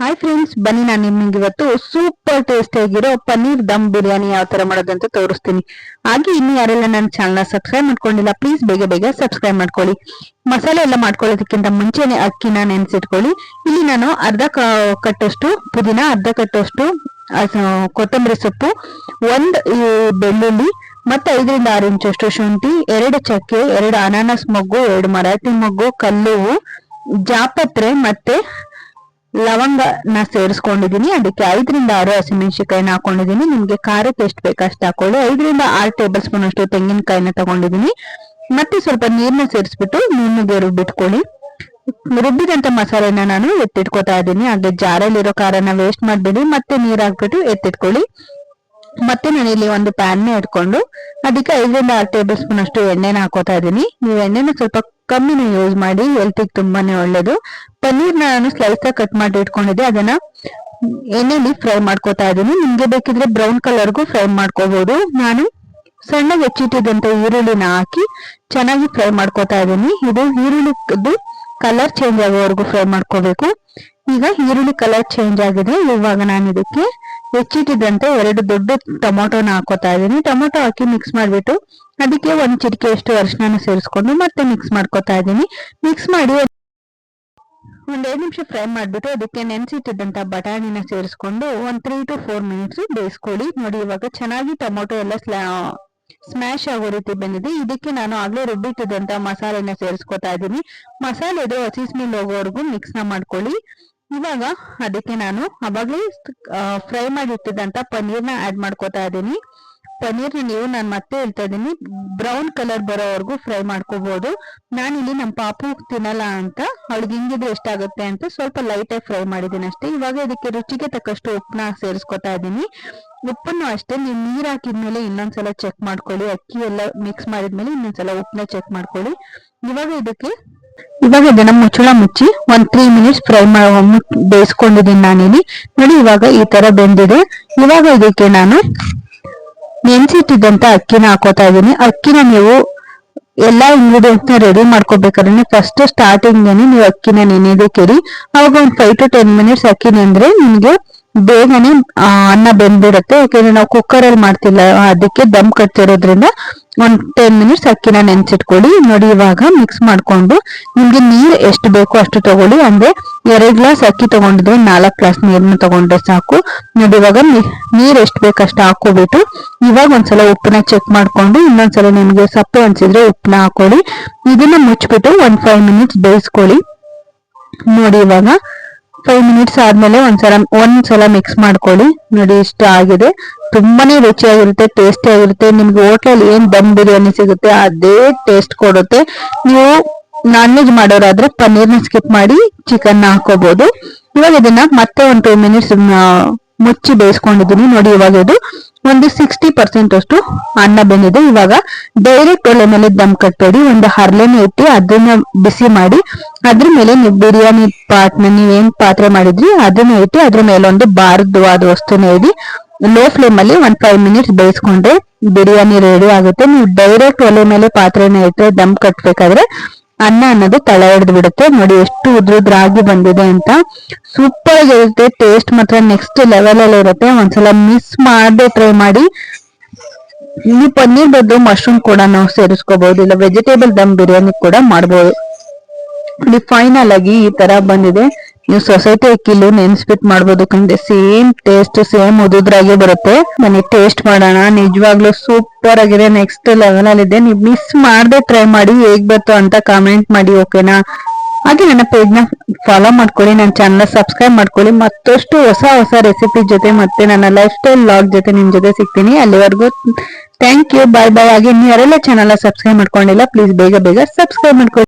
Hi friends ಬನ್ನಿ ನಾನು ನಿಮ್ಗೆ ಇವತ್ತು ಸೂಪರ್ ಟೇಸ್ಟ್ ಆಗಿರೋ ಪನ್ನೀರ್ ದಮ್ ಬಿರಿಯಾನಿ ಯಾವ ತರ ಮಾಡೋದಂತ ತೋರಿಸ್ತೀನಿ. ಹಾಗೆ ಇನ್ನು ಯಾರೆಲ್ಲ ನನ್ನ ಚಾನಲ್ ಸಬ್ಸ್ಕ್ರೈಬ್ ಮಾಡ್ಕೊಂಡಿಲ್ಲ ಪ್ಲೀಸ್ ಬೇಗ ಬೇಗ ಸಬ್ಸ್ಕ್ರೈಬ್ ಮಾಡ್ಕೊಳ್ಳಿ. ಮಸಾಲೆ ಎಲ್ಲ ಮಾಡ್ಕೊಳ್ಳೋದಕ್ಕಿಂತ ಮುಂಚೆನೆ ಅಕ್ಕಿನ ನೆನೆಸಿಟ್ಕೊಳ್ಳಿ. ಇಲ್ಲಿ ನಾನು ಅರ್ಧ ಕಟ್ಟಷ್ಟು ಪುದೀನ, ಅರ್ಧ ಕಟ್ಟಷ್ಟು ಕೊತ್ತಂಬರಿ ಸೊಪ್ಪು, ಒಂದ್ ಬೆಳ್ಳುಳ್ಳಿ, ಮತ್ತೆ ಐದರಿಂದ ಆರು ಇಂಚಷ್ಟು ಶುಂಠಿ, ಎರಡು ಚಕ್ಕೆ, ಎರಡು ಅನಾನಸ್ ಮೊಗ್ಗು, ಎರಡು ಮರಾಠಿ ಮೊಗ್ಗು ಕಲ್ಲು ಜಾಪತ್ರೆ ಮತ್ತೆ ಲವಂಗನ ಸೇರಿಸ್ಕೊಂಡಿದ್ದೀನಿ ಅದಕ್ಕೆ ಐದರಿಂದ ಆರು ಹಸಿಮೆಣಸಿನಕಾಯಿನ ಹಾಕೊಂಡಿದ್ದೀನಿ ನಿಮ್ಗೆ ಖಾರಕ್ಕೆ ಎಷ್ಟು ಬೇಕಷ್ಟು ಹಾಕೊಳ್ಳಿ. ಐದರಿಂದ ಆರು ಟೇಬಲ್ ಸ್ಪೂನ್ ಅಷ್ಟು ತೆಂಗಿನಕಾಯಿನ ತಗೊಂಡಿದ್ದೀನಿ ಮತ್ತೆ ಸ್ವಲ್ಪ ನೀರ್ನ ಸೇರಿಸ್ಬಿಟ್ಟು ನುಣ್ಣಗೆ ರುಬ್ಬಿಟ್ಕೊಳ್ಳಿ. ರುಬ್ಬಿದಂತ ಮಸಾಲೆನ ನಾನು ಎತ್ತಿಟ್ಕೋತಾ ಇದ್ದೀನಿ ಹಾಗೆ ಜಾರಲ್ಲಿರೋ ಖಾರನ ವೇಸ್ಟ್ ಮಾಡ್ಬೇಡಿ, ಮತ್ತೆ ನೀರ್ ಹಾಕ್ಬಿಟ್ಟು ಎತ್ತಿಟ್ಕೊಳ್ಳಿ. ಮತ್ತೆ ನಾನು ಇಲ್ಲಿ ಒಂದು ಪ್ಯಾನ್ ಇಟ್ಕೊಂಡು, ಅದಕ್ಕೆ ಐದರಿಂದ ಆರು ಟೇಬಲ್ ಸ್ಪೂನ್ ಅಷ್ಟು ಎಣ್ಣೆನ ಹಾಕೋತಾ ಇದ್ದೀನಿ ನೀವು ಎಣ್ಣೆನ ಸ್ವಲ್ಪ ಕಮ್ಮಿನ ಯೂಸ್ ಮಾಡಿ ಹೆಲ್ತಿಗೆ ತುಂಬಾನೇ ಒಳ್ಳೇದು. ಪನ್ನೀರ್ ನಾನು ಸ್ಲೈಸ್ ಕಟ್ ಮಾಡಿ ಇಟ್ಕೊಂಡಿದ್ದೆ. ಅದನ್ನ ಎಣ್ಣೆಲಿ ಫ್ರೈ ಮಾಡ್ಕೋತಾ ಇದ್ದೀನಿ. ನಿಮ್ಗೆ ಬೇಕಿದ್ರೆ ಬ್ರೌನ್ ಕಲರ್ಗೂ ಫ್ರೈ ಮಾಡ್ಕೋಬಹುದು ನಾನು ಸಣ್ಣ ಹೆಚ್ಚಿಟ್ಟಿದ್ದಂತ ಈರುಳ್ಳಿನ ಹಾಕಿ ಚೆನ್ನಾಗಿ ಫ್ರೈ ಮಾಡ್ಕೋತಾ ಇದ್ದೀನಿ. ಇದು ಈರುಳ್ಳಿದು ಕಲರ್ ಚೇಂಜ್ ಆಗೋವರೆಗೂ ಫ್ರೈ ಮಾಡ್ಕೋಬೇಕು. ಈಗ ಈರುಳ್ಳಿ ಕಲರ್ ಚೇಂಜ್ ಆಗಿದೆ. ಇವಾಗ ನಾನು ಇದಕ್ಕೆ ಹೆಚ್ಚಿಟ್ಟಿದ್ದಂತೆ ಎರಡು ದೊಡ್ಡ ಟೊಮೊಟೊನ ಹಾಕೋತಾ ಇದ್ದೀನಿ. ಟೊಮೊಟೊ ಹಾಕಿ ಮಿಕ್ಸ್ ಮಾಡಿಬಿಟ್ಟು ಅದಕ್ಕೆ ಒಂದ್ ಚಿಟಿಕೆ ಅಷ್ಟು ಅರಿಶಿನ ಸೇರಿಸ್ಕೊಂಡು ಮತ್ತೆ ಮಿಕ್ಸ್ ಮಾಡ್ಕೋತಾ ಇದ್ದೀನಿ. ಮಿಕ್ಸ್ ಮಾಡಿ ಒಂದ್ ಐದು ನಿಮಿಷ ಫ್ರೈ ಮಾಡ್ಬಿಟ್ಟು ಅದಕ್ಕೆ ನೆನ್ಸಿಟ್ಟಿದ್ದಂತ ಬಟಾಣಿನ ಸೇರಿಸ್ಕೊಂಡು ಒಂದ್ ತ್ರೀ ಟು ಫೋರ್ ಮಿನಿಟ್ಸ್ ಬೇಯಿಸ್ಕೊಳ್ಳಿ. ನೋಡಿ ಇವಾಗ ಚೆನ್ನಾಗಿ ಟೊಮೊಟೊ ಎಲ್ಲ ಸ್ಮ್ಯಾಶ್ ಆಗೋ ರೀತಿ ಬಂದಿದೆ. ಇದಕ್ಕೆ ನಾನು ಆಗ್ಲೇ ರುಬ್ಬಿಟ್ಟಿದ್ದಂತ ಮಸಾಲೆನ ಸೇರಿಸ್ಕೊತಾ ಇದ್ದೀನಿ. ಮಸಾಲೆ ಇದ್ರೆ ಹಸಿ ಸ್ಮೆಲ್ ಹೋಗೋವರೆಗೂ ಮಿಕ್ಸ್ನ ಮಾಡ್ಕೊಳ್ಳಿ. ಇವಾಗ ಅದಕ್ಕೆ ನಾನು ಅವಾಗ್ಲೇ ಫ್ರೈ ಮಾಡಿ ಇಟ್ಟಿದ್ದಂತ ಪನ್ನೀರ್ನ ಆಡ್ ಮಾಡ್ಕೋತಾ ಇದ್ದೀನಿ. ಪನ್ನೀರ್ ನೀವು, ನಾನು ಮತ್ತೆ ಹೇಳ್ತಾ ಇದ್ದೀನಿ ಬ್ರೌನ್ ಕಲರ್ ಬರೋವರೆಗೂ ಫ್ರೈ ಮಾಡ್ಕೋಬಹುದು ನಾನಿಲ್ಲಿ ನಮ್ಮ ಪಾಪು ತಿನ್ನಲ್ಲ ಅಂತ, ಅವಳಿಗೆ ಹಿಂಗಿದ್ರೆ ಎಷ್ಟಾಗುತ್ತೆ ಅಂತ ಸ್ವಲ್ಪ ಲೈಟಾಗಿ ಫ್ರೈ ಮಾಡಿದ್ದೀನಿ ಅಷ್ಟೇ. ಇವಾಗ ಇದಕ್ಕೆ ರುಚಿಗೆ ತಕ್ಕಷ್ಟು ಉಪ್ಪನ್ನ ಸೇರಿಸ್ಕೊತಾ ಇದ್ದೀನಿ. ಉಪ್ಪನ್ನು ಅಷ್ಟೇ, ನೀವು ನೀರು ಹಾಕಿದ್ಮೇಲೆ ಇನ್ನೊಂದ್ಸಲ ಚೆಕ್ ಮಾಡ್ಕೊಳ್ಳಿ. ಅಕ್ಕಿ ಎಲ್ಲ ಮಿಕ್ಸ್ ಮಾಡಿದ್ಮೇಲೆ ಇನ್ನೊಂದ್ಸಲ ಉಪ್ಪನ್ನ ಚೆಕ್ ಮಾಡ್ಕೊಳ್ಳಿ. ಇವಾಗ ಇದಕ್ಕೆ ಇವಾಗ ಇದನ್ನ ಮುಚ್ಚಳ ಮುಚ್ಚಿ ಒಂದ್ ತ್ರೀ ಮಿನಿಟ್ಸ್ ಫ್ರೈ ಬೇಯಿಸ್ಕೊಂಡಿದ್ದೀನಿ ನಾನಿಲ್ಲಿ. ನೋಡಿ ಇವಾಗ ಈ ತರ ಬೆಂದಿದೆ. ಇವಾಗ ಇದಕ್ಕೆ ನಾನು ನೆನ್ಸಿಟ್ಟಿದ್ದಂತ ಅಕ್ಕಿನ ಹಾಕೋತಾ ಇದೀನಿ ಅಕ್ಕಿನ ನೀವು ಎಲ್ಲಾ ಇಂಗ್ರೀಡಿಯೆಂಟ್ಸ್ನ ರೆಡಿ ಮಾಡ್ಕೋಬೇಕಾದ್ರೆ ಫಸ್ಟ್ ಸ್ಟಾರ್ಟಿಂಗ್ ನೀವು ಅಕ್ಕಿನ ನೆನೆಯೋದಕ್ಕೆ ಅವಾಗ ಒಂದ್ ಫೈವ್ ಟು ಟೆನ್ ಮಿನಿಟ್ಸ್ ಅಕ್ಕಿ ನೆಂದ್ರೆ ನಿಮ್ಗೆ ಬೇಗನೆ ಅನ್ನ ಬೆಂದಿರುತ್ತೆ. ಯಾಕಂದ್ರೆ ನಾವು ಕುಕ್ಕರ್ ಅಲ್ಲಿ ಮಾಡ್ತಿಲ್ಲ, ಅದಕ್ಕೆ ದಮ್ ಕಟ್ತಿರೋದ್ರಿಂದ ಒಂದ್ ಟೆನ್ ಮಿನಿಟ್ಸ್ ಅಕ್ಕಿನ ನೆನ್ಸಿಟ್ಕೊಳ್ಳಿ. ನೋಡಿ, ಇವಾಗ ಮಿಕ್ಸ್ ಮಾಡ್ಕೊಂಡು ನಿಮ್ಗೆ ನೀರ್ ಎಷ್ಟು ಬೇಕೋ ಅಷ್ಟು ತಗೊಳ್ಳಿ. ಅಂದ್ರೆ ಎರಡ್ ಗ್ಲಾಸ್ ಅಕ್ಕಿ ತಗೊಂಡಿದ್ರೆ ನಾಲ್ಕ್ ಗ್ಲಾಸ್ ನೀರ್ನ ತಗೊಂಡ್ರೆ ಸಾಕು. ನೋಡಿ, ಇವಾಗ ನೀರ್ ಎಷ್ಟು ಬೇಕು ಅಷ್ಟು ಹಾಕೋಬಿಟ್ಟು ಇವಾಗ ಒಂದ್ಸಲ ಉಪ್ಪನ್ನ ಚೆಕ್ ಮಾಡ್ಕೊಂಡು ಇನ್ನೊಂದ್ಸಲ ನಿಮ್ಗೆ ಸಪ್ಪೆ ಅನ್ಸಿದ್ರೆ ಉಪ್ಪನ್ನ ಹಾಕೊಳ್ಳಿ. ಇದನ್ನ ಮುಚ್ಚಿಬಿಟ್ಟು ಒಂದ್ ಫೈವ್ ಮಿನಿಟ್ಸ್ ಬೇಯಿಸ್ಕೊಳ್ಳಿ. ನೋಡಿ, ಇವಾಗ ಫೈವ್ ಮಿನಿಟ್ಸ್ ಆದ್ಮೇಲೆ ಒಂದ್ಸಲ ಒಂದ್ಸಲ ಮಿಕ್ಸ್ ಮಾಡ್ಕೊಳ್ಳಿ. ನೋಡಿ, ಇಷ್ಟ ಆಗಿದೆ. ತುಂಬಾನೇ ರುಚಿಯಾಗಿರುತ್ತೆ ಟೇಸ್ಟಿ ಆಗಿರುತ್ತೆ ನಿಮ್ಗೆ ಹೋಟ್ಲಲ್ಲಿ ಏನ್ ದಮ್ ಬಿರಿಯಾನಿ ಸಿಗುತ್ತೆ, ಅದೇ ಟೇಸ್ಟ್ ಕೊಡುತ್ತೆ. ನೀವು ನಾನ್ ವೆಜ್ ಮಾಡೋರಾದ್ರೆ ಪನ್ನೀರ್ನ ಸ್ಕಿಪ್ ಮಾಡಿ ಚಿಕನ್ ಹಾಕೋಬಹುದು ಇವಾಗ ಇದನ್ನ ಮತ್ತೆ ಒಂದು ಟೂ ಮಿನಿಟ್ಸ್ ಮುಚ್ಚಿ ಬೇಯಿಸ್ಕೊಂಡಿದ್ದೀನಿ. ನೋಡಿ ಇವಾಗ ಇದು ಒಂದು ಸಿಕ್ಸ್ಟಿ ಪರ್ಸೆಂಟ್ ಅಷ್ಟು ಅನ್ನ ಬೆಂದಿದೆ. ಇವಾಗ ಡೈರೆಕ್ಟ್ ಒಲೆ ಮೇಲೆ ದಮ್ ಕಟ್ಟಬೇಡಿ ಒಂದು ಹರ್ಲೆನ ಇಟ್ಟು ಅದನ್ನ ಬಿಸಿ ಮಾಡಿ, ಅದ್ರ ಮೇಲೆ ನೀವು ಬಿರಿಯಾನಿ ಪಾಟ್ನ ನೀವೇನ್ ಪಾತ್ರೆ ಮಾಡಿದ್ರಿ ಅದನ್ನ ಇಟ್ಟು ಅದ್ರ ಮೇಲೆ ಒಂದು ಬಾರದ್ವಾದ ವಸ್ತುನ ಇಡಿ ಲೋ ಫ್ಲೇಮ್ ಅಲ್ಲಿ ಒಂದ್ ಫೈವ್ ಮಿನಿಟ್ಸ್ ಬೇಯಿಸ್ಕೊಂಡ್ರೆ ಬಿರಿಯಾನಿ ರೆಡಿ ಆಗುತ್ತೆ. ನೀವು ಡೈರೆಕ್ಟ್ ಒಲೆ ಮೇಲೆ ಪಾತ್ರೆನ ಇಟ್ಟರೆ ದಮ್ ಕಟ್ಬೇಕಾದ್ರೆ ಅನ್ನ ಅನ್ನೋದು ತಳ ಹಿಡಿದು ಬಿಡುತ್ತೆ. ನೋಡಿ ಎಷ್ಟು ಉದ್ರುದ್ರಾಗಿ ಬಂದಿದೆ ಅಂತ. ಸೂಪರ್ ಆಗಿರುತ್ತೆ ಟೇಸ್ಟ್ ಮಾತ್ರ ನೆಕ್ಸ್ಟ್ ಲೆವೆಲ್ ಅಲ್ಲಿ ಇರುತ್ತೆ. ಒಂದ್ಸಲ ಮಿಸ್ ಮಾಡದೆ ಟ್ರೈ ಮಾಡಿ. ಇಲ್ಲಿ ಪನ್ನೀರ್ ಬದಲು ಮಶ್ರೂಮ್ ಕೂಡ ನಾವು ಸೇರಿಸ್ಕೋಬಹುದು ಇಲ್ಲ ವೆಜಿಟೇಬಲ್ ದಮ್ ಬಿರಿಯಾನಿ ಕೂಡ ಮಾಡಬಹುದು ಫೈನಲ್ ಆಗಿ ಈ ತರ ಬಂದಿದೆ. ನೀವು ಸೊಸೈಟಿ ಅಕ್ಕಿಲು ನೆನ್ಸ್ಬಿಟ್ ಮಾಡ್ಬೋದು ಕಂಡೆ. ಸೇಮ್ ಟೇಸ್ಟ್, ಸೇಮ್ ಉದುದ್ರಾಗೆ ಬರುತ್ತೆ. ಮನೆ ಟೇಸ್ಟ್ ಮಾಡೋಣ. ನಿಜವಾಗ್ಲೂ ಸೂಪರ್ ಆಗಿದೆ. ನೆಕ್ಸ್ಟ್ ಲೆವೆಲ್ ಅಲ್ಲಿ ಇದೆ ನೀವು ಮಿಸ್ ಮಾಡದೆ ಟ್ರೈ ಮಾಡಿ, ಹೇಗ್ ಬರ್ತು ಅಂತ ಕಾಮೆಂಟ್ ಮಾಡಿ ಓಕೆನಾ ಹಾಗೆ ನನ್ನ ಪೇಜ್ನ ಫಾಲೋ ಮಾಡ್ಕೊಳ್ಳಿ, ನನ್ನ ಚಾನಲ್ ಸಬ್ಸ್ಕ್ರೈಬ್ ಮಾಡ್ಕೊಳ್ಳಿ. ಮತ್ತಷ್ಟು ಹೊಸ ಹೊಸ ರೆಸಿಪಿ ಜೊತೆ ಮತ್ತೆ ನನ್ನ ಲೈಫ್ ಸ್ಟೈಲ್ ಲಾಗ್ ಜೊತೆ ನಿಮ್ ಜೊತೆ ಸಿಗ್ತೀನಿ. ಅಲ್ಲಿವರೆಗೂ ಥ್ಯಾಂಕ್ ಯು ಬಾಯ್ ಬಾಯ್ ಹಾಗೆ ನೀವು ಯಾರೆಲ್ಲ ಚಾನಲ್ ಸಬ್ಸ್ಕ್ರೈಬ್ ಮಾಡ್ಕೊಂಡಿಲ್ಲ ಪ್ಲೀಸ್ ಬೇಗ ಬೇಗ ಸಬ್ಸ್ಕ್ರೈಬ್ ಮಾಡ್ಕೊಳ್ಳಿ